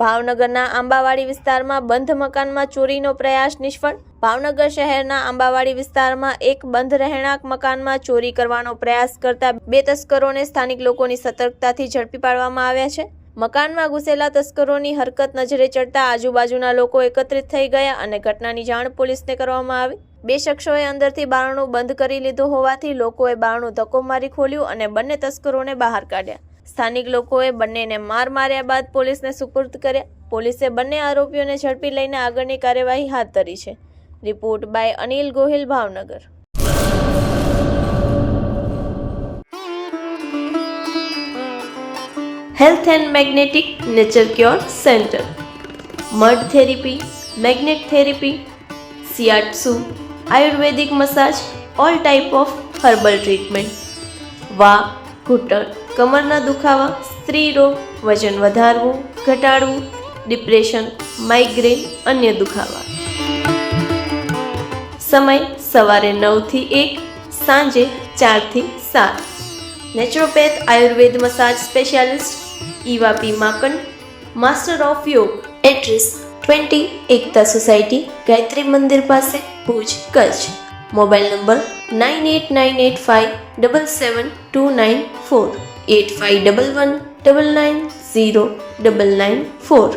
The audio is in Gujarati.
ભાવનગરના આંબાવાડી વિસ્તારમાં બંધ મકાનમાં ચોરીનો પ્રયાસ નિષ્ફળ. ભાવનગર શહેરના આંબાવાડી વિસ્તારમાં એક બંધ રહેણાંક મકાનમાં ચોરી કરવાનો પ્રયાસ કરતા બે તસ્કરોને સ્થાનિક લોકોની સતર્કતાથી ઝડપી પાડવામાં આવ્યા છે. મકાનમાં ઘૂસેલા તસ્કરોની હરકત નજરે ચડતા આજુબાજુના લોકો એકત્રિત થઈ ગયા અને ઘટનાની જાણ પોલીસને કરવામાં આવી. બે શખ્સોએ અંદરથી બારણું બંધ કરી લીધું હોવાથી લોકોએ બારણું ધક્કો મારી ખોલ્યું અને બંને તસ્કરોને બહાર કાઢ્યા. સ્થાનિક લોકોએ બંનેને માર માર્યા બાદ પોલીસને સુપુર્દ કર્યા. પોલીસે બંને આરોપીઓને ઝડપી લઈને આગળની કાર્યવાહી હાથ ધરી છે. Report by Anil Gohil, Bhavnagar. Health and magnetic nature cure centre. Mud therapy, magnet therapy, shiatsu, ayurvedic massage, all type of herbal treatment. વા ઘૂંટણ. કમરના દુખાવા સ્ત્રી રોગ વજન વધારવું, ઘટાડવું, ડિપ્રેશન, માઇગ્રેન, અન્ય દુખાવા. સમય સવારે નવથી એક, સાંજે ચારથી સાત. Naturopath, Ayurveda massage specialist, Eva P Makan master of yoga address twenty Ekta society, Gayatri Mandir પાસે, Bhuj, Kutch. Mobile number nine eight nine eight five double seven two nine four. Eight five double one double nine zero double nine four